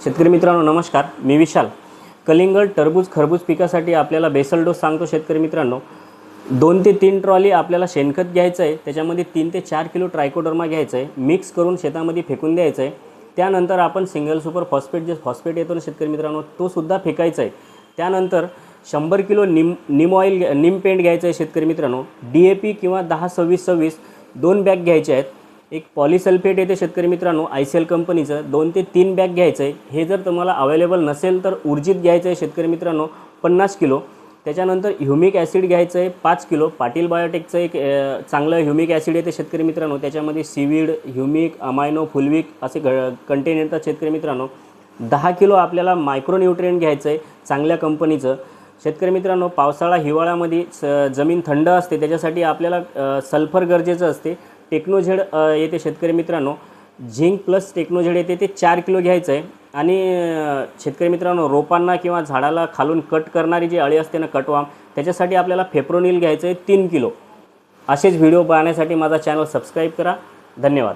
शेतकरी मित्रांनो नमस्कार. मी विशाल. कलिंगड टरबूज खरबूज पिकासाठी आपल्याला बेसल डोस सांगतो शेतकरी मित्रांनो. दोन ते तीन ट्रॉली आपल्याला शेणखत घ्यायचं आहे त्याच्यामध्ये तीन ते चार किलो ट्रायकोडर्मा घ्यायचं आहे मिक्स करून शेतामध्ये फेकून द्यायचं आहे त्यानंतर आपण सिंगल सुपर फॉस्फेट जे फॉस्फेट येतो ना शेतकरी मित्रांनो तोसुद्धा फेकायचा आहे त्यानंतर शंभर किलो निम निम ऑइल निम पेंट घ्यायचं आहे शेतकरी मित्रांनो. डी ए पी किंवा दहा सव्वीस सव्वीस दोन बॅग घ्यायचे आहेत. एक पॉलिसल्फेट येते शेतकरी मित्रांनो आय सी एल कंपनीचं. दोन ते तीन बॅग घ्यायचं आहे हे जर तुम्हाला अवेलेबल नसेल तर उर्जित घ्यायचं आहे शेतकरी मित्रांनो पन्नास किलो. त्याच्यानंतर ह्युमिक ॲसिड घ्यायचं आहे पाच किलो. पाटील बायोटेकचं एक चांगलं ह्युमिक ॲसिड येते शेतकरी मित्रांनो. त्याच्यामध्ये सीवीड ह्युमिक अमायनो फुलविक असे घ कंटेन येतात शेतकरी मित्रांनो. दहा किलो आपल्याला मायक्रोन्युट्रिएंट घ्यायचं आहे चांगल्या कंपनीचं. शेतकरी मित्रांनो पावसाळा हिवाळ्यामध्ये स जमीन थंड असते. त्याच्यासाठी आपल्याला सल्फर गरजेचं असते. टेक्नोझेड येते शेतकरी मित्रांनो. झिंक प्लस टेक्नोझेड येते ते चार किलो घ्यायचं आहे. आणि शेतकरी मित्रांनो रोपांना किंवा झाडाला खालून कट करणारी जी अळी असते ना कटवाम त्याच्यासाठी आपल्याला फेप्रोनिल घ्यायचं आहे तीन किलो. असेच व्हिडिओ पाहण्यासाठी माझा चॅनल सबस्क्राईब करा. धन्यवाद.